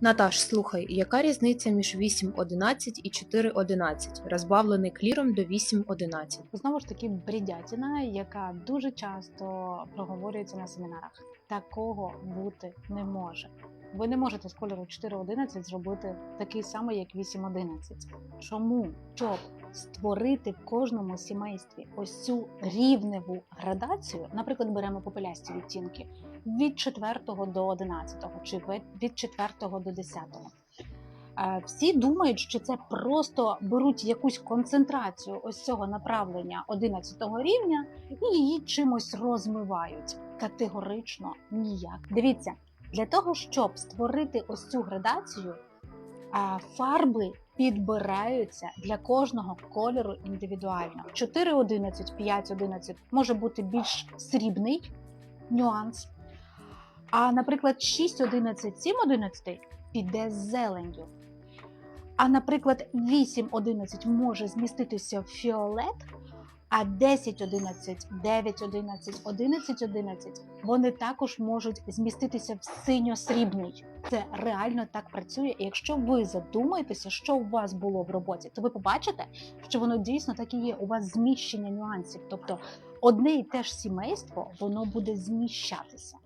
Наташ, слухай, яка різниця між 8.11 і 4.11, розбавлений кліром до 8.11? Знову ж таки, брідятіна, яка дуже часто проговорюється на семінарах. Такого бути не може. Ви не можете з кольору 4.11 зробити такий самий, як 8.11. Чому? Щоб створити в кожному сімействі ось цю рівневу градацію, наприклад, беремо попелясті відтінки від 4 до 11 чи від- від 4 до 10. Е, Всі думають, що це просто беруть якусь концентрацію ось цього направлення 11 рівня і її чимось розмивають. Категорично ніяк. Дивіться, для того, щоб створити ось цю градацію, фарби підбираються для кожного кольору індивідуально. 4.11, 5.11 може бути більш срібний нюанс. А, наприклад, 6.11, 7.11 піде з зеленню. А, наприклад, 8.11 може зміститися в фіолет, а 10.11, 9.11, 11.11 вони також можуть зміститися в синьо-срібний. Це реально так працює. І якщо ви задумаєтеся, що у вас було в роботі, то ви побачите, що воно дійсно так і є. У вас зміщення нюансів. Тобто одне і те ж сімейство, воно буде зміщатися.